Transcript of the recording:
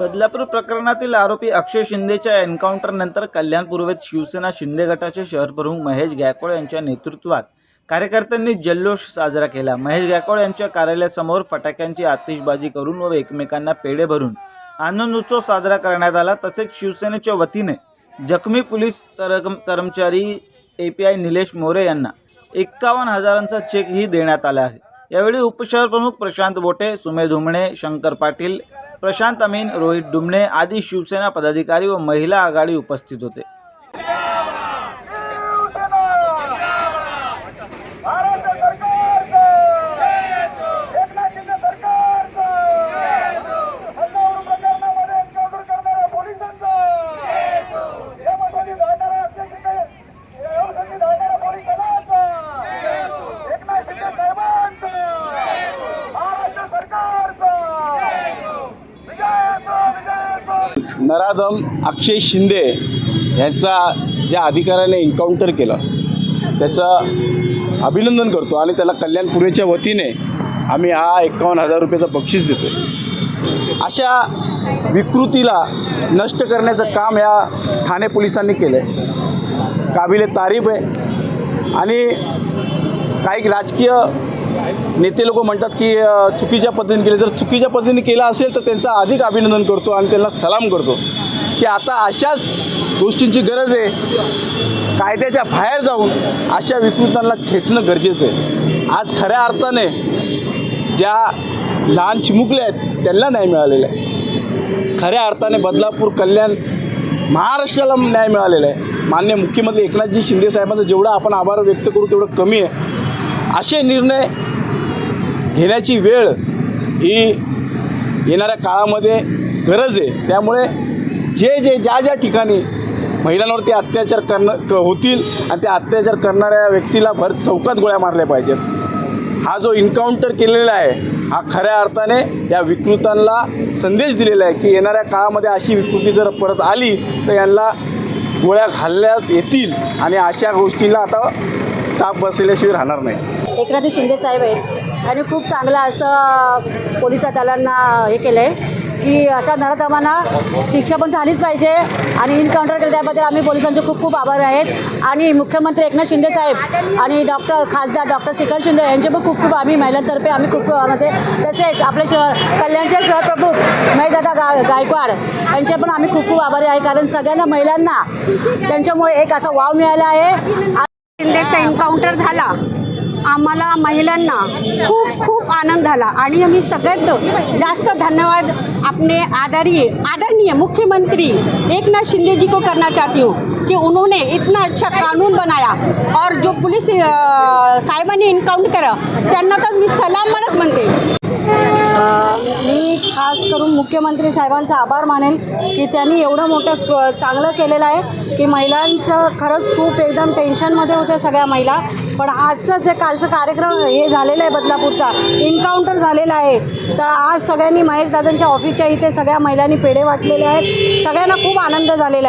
बदलापूर प्रकरणातील आरोपी अक्षय शिंदेच्या एन्काउंटरनंतर कल्याण पूर्वेत शिवसेना शिंदे गटाचे शहर प्रमुख महेश गायकवाड यांच्या नेतृत्वात कार्यकर्त्यांनी जल्लोष साजरा केला. महेश गायकवाड यांच्या कार्यालयासमोर फटाक्यांची आतिषबाजी करून व एकमेकांना पेढे भरून आनंदोत्सव साजरा करण्यात आला. तसेच शिवसेनेच्या वतीने जखमी पोलीस कर कर्मचारी A P I Nilesh More यांना एक्कावन्न हजारांचा चेकही देण्यात आला आहे. यावेळी उपशहरप्रमुख प्रशांत बोटे सुमे धुमणे शंकर पाटील प्रशांत अमीन रोहित डुमणे आदी शिवसेना पदाधिकारी व महिला आघाडी उपस्थित होते महाराष्ट्र सरकारचं एकनाथ शिंदे सरकारचं हल्ल्यावर प्रकरणामध्ये एन्काउंटर करणाऱ्या पोलिसांचं यामध्ये धाडणाऱ्या अक्षय शिंदे यासाठी धाडणाऱ्या पोलीस दलाचं एकनाथ शिंदे साहेबांचं महाराष्ट्र सरकारचं विजय असो विजय असो नराधम अक्षय शिंदे यांचा ज्या अधिकाऱ्याने एन्काउंटर केलं त्याचं अभिनंदन करतो आणि त्याला कल्याणपुरेच्या वतीने आम्ही हा एकावन्न हजार रुपयाचं बक्षीस देतो अशा विकृतीला नष्ट करण्याचं काम या ठाणे पोलिसांनी केलं आहे काबिले तारीफ आहे. आणि काही राजकीय नेते लोक म्हणतात की चुकीच्या पद्धतीने केले. जर चुकीच्या पद्धतीने केला असेल तर त्यांचं अधिक अभिनंदन करतो आणि त्यांना सलाम करतो. की आता अशाच गोष्टींची गरज आहे. कायद्याच्या बाहेर जाऊन अशा विकृतांना खेचणं गरजेचं आहे. आज खऱ्या अर्थाने ज्या लहान चिमुकल्या आहेत त्यांना न्याय मिळालेला आहे. खऱ्या अर्थाने बदलापूर कल्याण महाराष्ट्राला न्याय मिळालेला आहे. मान्य मुख्यमंत्री एकनाथजी शिंदे साहेबांचा जेवढा आपण आभार व्यक्त करू तेवढं कमी आहे. असे निर्णय घेण्याची वेळ ही येणाऱ्या काळामध्ये गरज आहे. त्यामुळे जे जे ज्या ज्या ठिकाणी महिलांवरती अत्याचार करणं क होतील आणि त्या अत्याचार करणाऱ्या व्यक्तीला भर चौकात गोळ्या मारल्या पाहिजेत. हा जो इन्काउंटर केलेला आहे हा खऱ्या अर्थाने या विकृतांना संदेश दिलेला आहे की येणाऱ्या काळामध्ये अशी विकृती जर परत आली तर यांना गोळ्या घालण्यात येतील आणि अशा गोष्टीला आता चाप बसल्याशिवाय राहणार नाही. एकनाथ शिंदे साहेब आहेत. आणि खूप चांगलं असं पोलीस दलांना हे केलं आहे की अशा नराधमांना शिक्षा पण झालीच पाहिजे आणि इन्काउंटर केलं त्याबद्दल आम्ही पोलिसांचे खूप खूप आभार आहेत. आणि मुख्यमंत्री एकनाथ शिंदे साहेब आणि डॉक्टर खासदार डॉक्टर श्रीकांत शिंदे यांचे पण खूप खूप आम्ही महिलांतर्फे आम्ही खूप खूप म्हणजे तसेच आपले शहर कल्याणचे शहर प्रमुख महेशदादा गा गायकवाड यांचे पण आम्ही खूप खूप आभारी आहे. कारण सगळ्यांना महिलांना त्यांच्यामुळे एक असा वाव मिळाला आहे. शिंदेचा एन्काउंटर झाला. आम्हाला महिलांना खूप खूप आनंद झाला. आणि आम्ही सगळ्यात जास्त धन्यवाद अपने आदरणीय आदरणीय मुख्यमंत्री एकनाथ शिंदे जी को करना चाहती हूँ कि उन्होंने इतना अच्छा कानून बनाया और जो पुलिस साहेबांनी एन्काउंट करा त्यांना तर मी सलाम म्हणत म्हणते. मी खास करून मुख्यमंत्री साहेबांचा आभार मानेन की त्यांनी एवढं मोठं चांगलं केलेलं आहे की महिलांचं खरंच खूप एकदम टेन्शनमध्ये होत्या सगळ्या महिला. पण आजचं जे कालचं कार्यक्रम हे झालेलं आहे बदलापूरचा इन्काउंटर झालेला आहे. तर आज सगळ्यांनी महेश दादांच्या ऑफिसच्या इथे सगळ्या महिलांनी पेढे वाटलेले आहेत. सगळ्यांना खूप आनंद झालेला आहे.